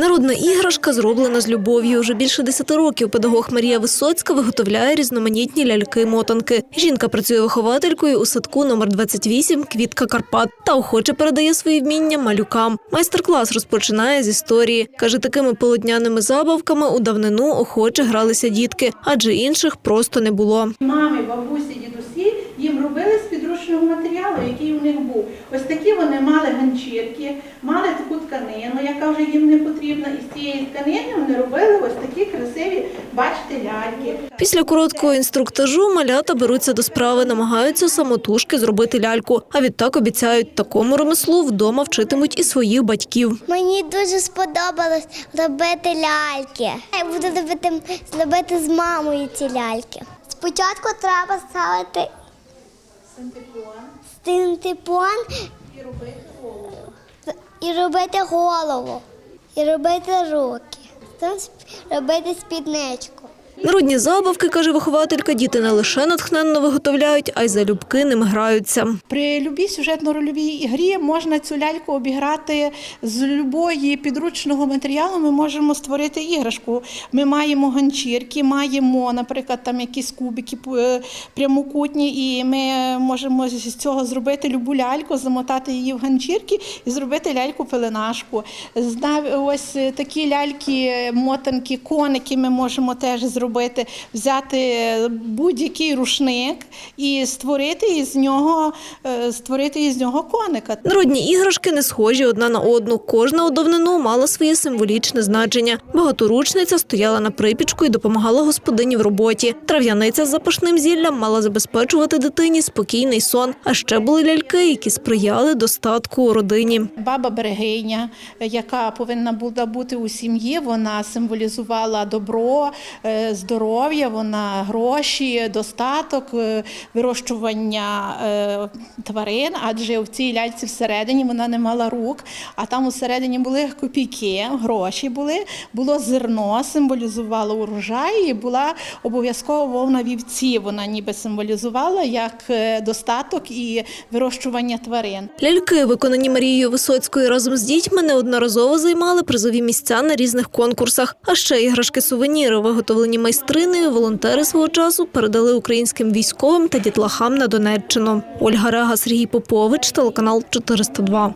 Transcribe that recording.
Народна іграшка зроблена з любов'ю. Уже більше десяти років педагог Марія Висоцька виготовляє різноманітні ляльки-мотанки. Жінка працює вихователькою у садку номер 28 Квітка Карпат та охоче передає свої вміння малюкам. Майстер-клас розпочинає з історії. Каже, такими полотняними забавками у давнину охоче гралися дітки, адже інших просто не було. Мами, бабусі, дідусі їм робили з підручного матеріалу, який у них був. Ось такі вони мали ганчірки, мали таку тканину, яка вже їм не потрібна. І з цієї тканини вони робили ось такі красиві, бачите, ляльки. Після короткого інструктажу малята беруться до справи, намагаються самотужки зробити ляльку. А відтак обіцяють, такому ремеслу вдома вчитимуть і своїх батьків. Мені дуже сподобалось робити ляльки. Я буду робити, зробити з мамою ці ляльки. Спочатку треба ставити синтепон І робити голову. і робити голову, і робити руки, робити спідничку. Народні забавки, каже вихователька, діти не лише натхненно виготовляють, а й залюбки ними граються. При любій сюжетно-рольовій грі можна цю ляльку обіграти з любої підручного матеріалу. Ми можемо створити іграшку. Ми маємо ганчірки, маємо, наприклад, там якісь кубики е, прямокутні, і ми можемо з цього зробити любу ляльку, замотати її в ганчірки і зробити ляльку-пеленашку. Ось такі ляльки, мотанки, коники ми можемо теж зробити, взяти будь-який рушник і створити із нього, е, створити із нього коника. Народні іграшки не схожі одна на одну. Кожна у мала своє символічне значення. Багаторучниця стояла на припічку і допомагала господині в роботі. Трав'яниця з запашним зіллям мала забезпечувати дитині спокійний сон. А ще були ляльки, які сприяли достатку у родині. Баба берегиня, яка повинна була бути у сім'ї, вона символізувала добро, е, здоров'я, вона гроші, достаток, е, вирощування е, тварин, адже в цій ляльці всередині вона не мала рук, а там усередині були копійки, гроші були, було зерно, символізувало урожай, і була обов'язково вовна вівці. Вона ніби символізувала як е, достаток і вирощування тварин. Ляльки, виконані Марією Висоцькою разом з дітьми, неодноразово займали призові місця на різних конкурсах. А ще іграшки-сувеніри, виготовлені майстринею, волонтери свого часу передали українським військовим та дітлахам на Донеччину. Ольга Рега, Сергій Попович, телеканал 402.